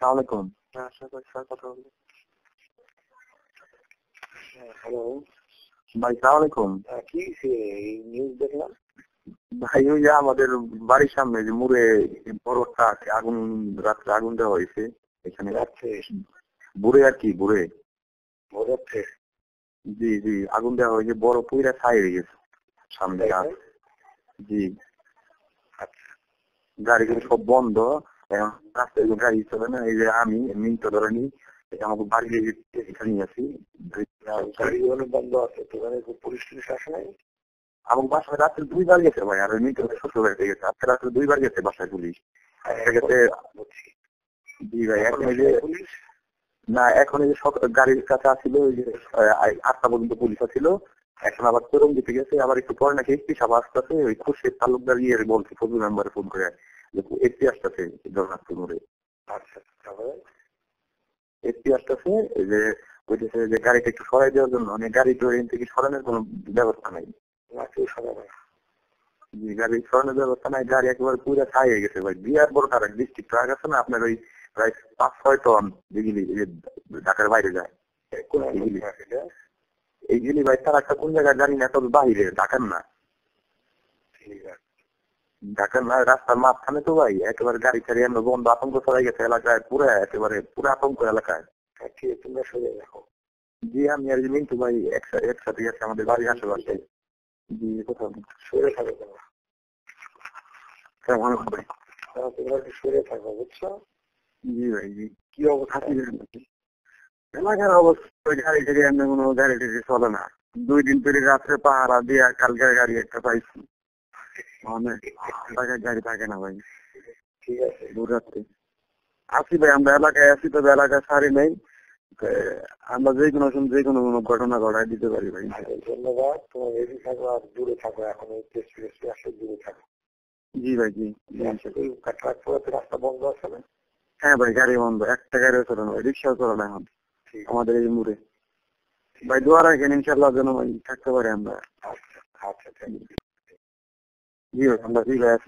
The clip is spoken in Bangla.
সালামালাইকুম হ্যাঁ স্যার স্যার কথা বলব। হ্যালো ভাই সালামালাইকুম কি নিউজ দেখলাম। ভাই ওই যে আমাদের বাড়ির সামনে যে মুড়ে বড় ট্রাক আগুন রাত্রে আগুন দেওয়া হয়েছে এখানে। বুড়ে আর কি বুড়ে। জি জি আগুন দেওয়া হয়েছে বড় পুইরা ছাই হয়ে গেছে সামনে জি। আচ্ছা। গাড়ি গুলো সব বন্ধ। এখন রাস্তায় গাড়ি চলে না এই যে আমি ধরেনি আমাকে বাড়ি এখানে আছি। গাড়িগুলো বন্ধ আছে তো পুলিশ টুলিশ আসে নাই আমার বাসায় রাত্রে দুইবার গেছে ভাই আর মিনিট শ্বশুর বাড়িতে গেছে। আজকে রাত্রে দুইবার গেছে বাসায় পুলিশ। গেছে জি ভাই এখন এই যে পুলিশ? না এখন এই যে সক- গাড়ির কাছে আসছিল ওই যে আটটা পর্যন্ত পুলিশ আছিল এখন আবার চরম দিতে গেছে আবার একটু পরে নাকি এসপি সাহেব আসতেছে ওই খুশির তালুকদার ইয়ে বলছে ফজল মেম্বারে ফোন করে। এসপি আসতেছে জগন্নাথপুর মোড়ে। এই যে বলতেছে যে গাড়িটা একটু সরাই দেওয়ার জন্য মানে গাড়ি তো এখান থেকে সরানোর কোনো ব্যবস্থা নাই। গাড়ি সরানোর ব্যবস্থা নাই গাড়ি একেবারে পুরো ছাই হয়ে গেছে ভাই। বিরাট বড় ট্রাক ডিস্ট্রিক্ট ট্রাক আছে না আপনার ওই প্রায় পাঁচ ছয় টন যেগুলি ঢাকার বাইরে যায়। এইগুলি ভাই তার একটা কোন জায়গায় জানি না তবে বাহিরে ঢাকার না। আছে ঢাকার রাস্তার মাঝখানে তো ভাই, একেবারে গাড়ি ছাড়িয়ে আমরা বন্ধ আতঙ্ক ছড়াই গেছে এলাকায়, পুরো একেবারে, পুরো আতঙ্ক এলাকায়। তোমরা সরে রাখো জি আমি আর মিন্টু ভাই একসাথে গেছে আমাদের বাড়ির আশেপাশে। জি কোথাও সরে থাকো কেমন হবে? তোমরা সরে থাকো বুঝছ? জি ভাই, জি। কি অবস্থা? এলাকার অবস্থা গাড়ি থেকে এমনি কোনো গাড়ি টাড়ি চলে না। দুই দিন ধরে রাত্রে পাহারা দিয়ে কালকে গাড়ি একটা পাইছি। টাকা গাড়ি থাকে না ভাই। ঠিক আছে। রাত্রে। আছি ভাই আমরা এলাকায় আছি তবে এলাকায় সারি নেই। আমরা যে কোনো সময় যে কোনো কোনো ঘটনা ঘটাই দিতে পারি ভাই। আচ্ছা, ধন্যবাদ। তোমার রেডি থাকো আর দূরে থাকো এখন এই টেস্ট টেস্ট আসলে দূরে থাকো। জি ভাই জি জি, রাস্তা বন্ধ আছে না? হ্যাঁ ভাই গাড়ি বন্ধ। একটা গাড়িও চলে না রিক্সাও চলে না এখন। আমাদের এই মুড়ে। ভাই দোয়া রাখেন ইনশাল্লাহ যেন ভাই থাকতে পারি আমরা। আচ্ছা আচ্ছা থ্যাংক ইউ জি ভাই আমরা জি ভাই আছি